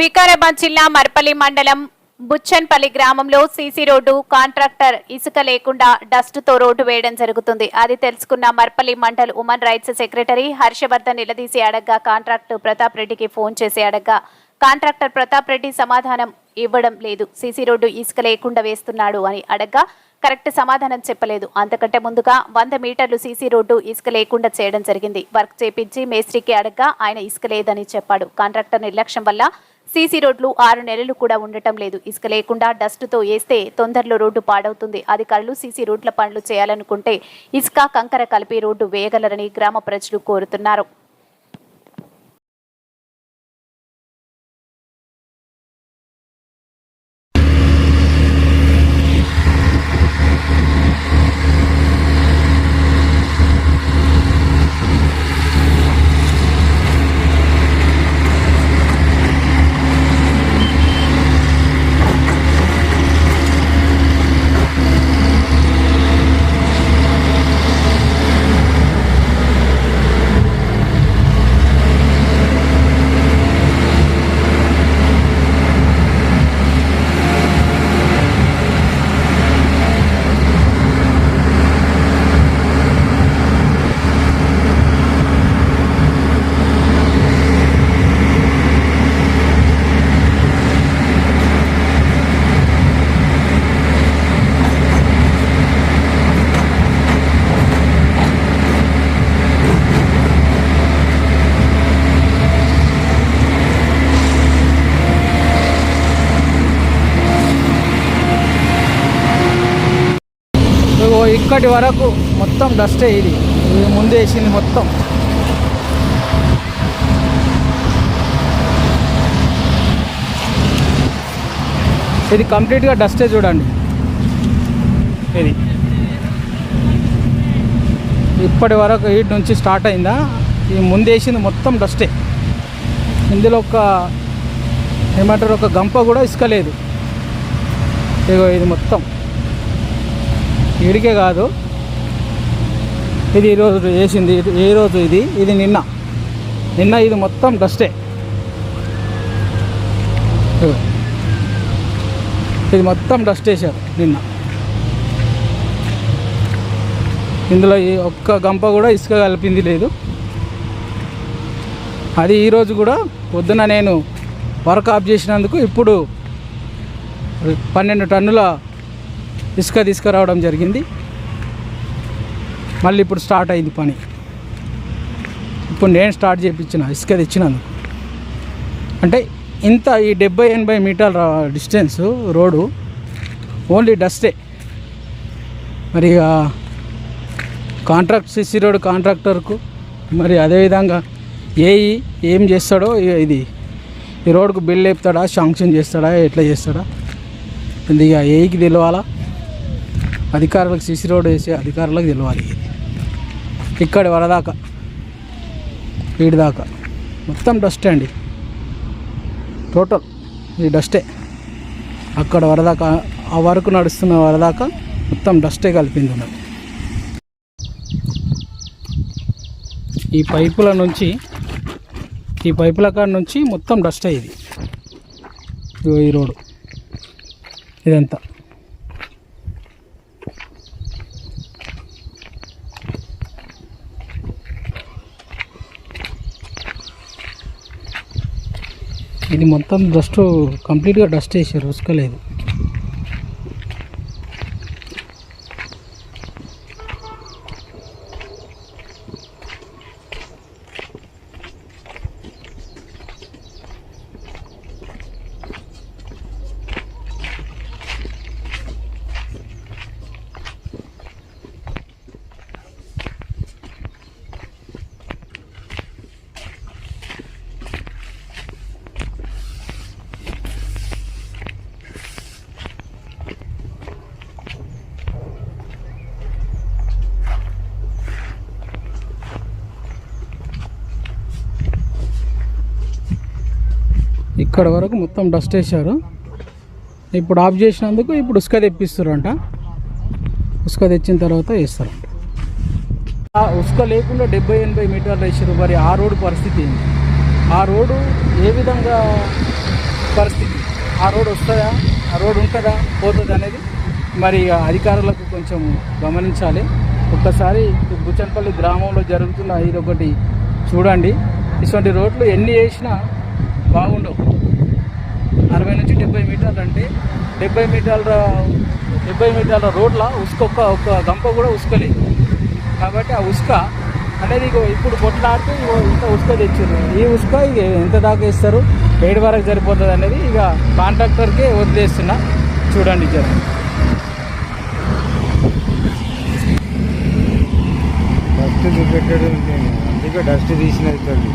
వికారాబాద్ జిల్లా మర్పల్లి మండలం బుచ్చన్పల్లి గ్రామంలో సీసీ రోడ్డు కాంట్రాక్టర్ ఇసుక లేకుండా డస్ట్తో రోడ్డు వేయడం జరుగుతుంది. అది తెలుసుకున్న Marpalli Mandal women rights secretary Harshavardhan నిలదీసి అడగ్గా కాంట్రాక్టు ప్రతాప్ రెడ్డికి ఫోన్ చేసి అడగ్గా కాంట్రాక్టర్ ప్రతాప్ రెడ్డి సమాధానం ఇవ్వడం లేదు. సీసీ రోడ్డు ఇసుక లేకుండా వేస్తున్నాడు అని అడగ్గా కరెక్ట్ సమాధానం చెప్పలేదు. అంతకంటే ముందుగా వంద మీటర్లు సీసీ రోడ్డు ఇసుక లేకుండా చేయడం జరిగింది. వర్క్ చేపించి మేస్త్రికి అడగ్గా ఆయన ఇసుక లేదని చెప్పాడు. కాంట్రాక్టర్ నిర్లక్ష్యం వల్ల సీసీ రోడ్లు ఆరు నెలలు కూడా ఉండటం లేదు. ఇసుక లేకుండా డస్ట్తో వేస్తే తొందరలో రోడ్డు పాడవుతుంది. అధికారులు సీసీ రోడ్ల పనులు చేయాలనుకుంటే ఇసుక కంకర కలిపి రోడ్డు వేయగలరని గ్రామ ప్రజలు కోరుతున్నారు. ఇగో ఇక్కడి వరకు మొత్తం డస్టే ఇది. ఇది ముందు వేసింది మొత్తం. ఇది కంప్లీట్గా డస్టే చూడండి. ఇది ఇప్పటి వరకు వీటి నుంచి స్టార్ట్ అయిందా? ఈ ముందు వేసింది మొత్తం డస్టే. ఇందులో ఒక ఏమంటారు ఒక గంప కూడా ఇసుక లేదు. ఇగో ఇది మొత్తం. ఈడికే కాదు. ఇది ఈరోజు వేసింది ఏ రోజు ఇది? ఇది నిన్న. నిన్న ఇది మొత్తం డస్టే ఇది మొత్తం డస్ట్ వేసారు నిన్న. ఇందులో ఈ ఒక్క గంప కూడా ఇసుక కలిపింది లేదు. అది ఈరోజు కూడా పొద్దున నేను వర్క్ ఆఫ్ చేసినందుకు ఇప్పుడు పన్నెండు టన్నుల ఇసుక తీసుకురావడం జరిగింది. మళ్ళీ ఇప్పుడు స్టార్ట్ అయింది పని. ఇప్పుడు నేను స్టార్ట్ చేయించిన ఇసుక తెచ్చినాను అంటే ఇంత ఈ డెబ్బై ఎనభై మీటర్ల డిస్టెన్స్ రోడ్డు ఓన్లీ డస్టే. మరి ఇక కాంట్రాక్ట్ సిసి రోడ్ కాంట్రాక్టర్కు మరి అదేవిధంగా ఏఈ ఏం చేస్తాడో ఇక ఇది ఈ రోడ్కు బిల్ లేపుతాడా శాంక్షన్ చేస్తాడా ఎట్లా చేస్తాడా? ఇది ఇక ఏకి తెలియాలా అధికారులకు సిసి రోడ్ వేసే అధికారులకు తెలియాలి ఇక్కడ వరదాకా వీడి దాకా. మొత్తం డస్టే అండి. టోటల్ ఈ డస్టే. అక్కడ వరదాకా ఆ వరకు నడుస్తున్న వరదాకా మొత్తం డస్టే కలిపింది ఉన్నది. ఈ పైపుల నుంచి ఈ పైపుల కాడ నుంచి మొత్తం డస్టే ఇది ఈ రోడ్డు ఇదంతా. ఇది మొత్తం డస్ట్ కంప్లీట్గా డస్ట్ వేసారు ఉసుకలేదు ఇక్కడ వరకు మొత్తం డస్ట్ వేశారు. ఇప్పుడు ఆఫ్ చేసినందుకు ఇప్పుడు ఉసుక తెప్పిస్తారంట. ఉసుక తెచ్చిన తర్వాత వేస్తారంట. ఆ ఉసుక లేకుండా డెబ్బై ఎనభై మీటర్లు వేసారు మరి ఆ రోడ్డు పరిస్థితి ఏంటి? ఆ రోడ్డు ఏ విధంగా పరిస్థితి? ఆ రోడ్ వస్తుందా? ఆ రోడ్డు ఉంటుందా? పోతుంది అనేది మరి అధికారులకు కొంచెం గమనించాలి. ఒక్కసారి బుచ్చన్పల్లి గ్రామంలో జరుగుతున్న ఇది ఒకటి చూడండి. ఇటువంటి రోడ్లు ఎన్ని వేసినా బాగుండవు. అరవై నుంచి డెబ్బై మీటర్లు అంటే డెబ్బై మీటర్ల డెబ్బై మీటర్ల రోడ్ల ఉసుక ఒక్క ఒక్క గంప కూడా ఉసుకలేదు కాబట్టి ఆ ఉసుక అనేది ఇక ఇప్పుడు కొట్లాడితే ఇంత ఉసుక తెచ్చారు. ఈ ఉసుక ఇక ఎంత దాకా ఇస్తారు ఏడు వరకు సరిపోతుంది అనేది ఇక కాంట్రాక్టర్కే వదిలేస్తున్నా. చూడండి జర. డస్ట్ చూపెట్టడం అందుకే డస్ట్ తీసినది తల్లి.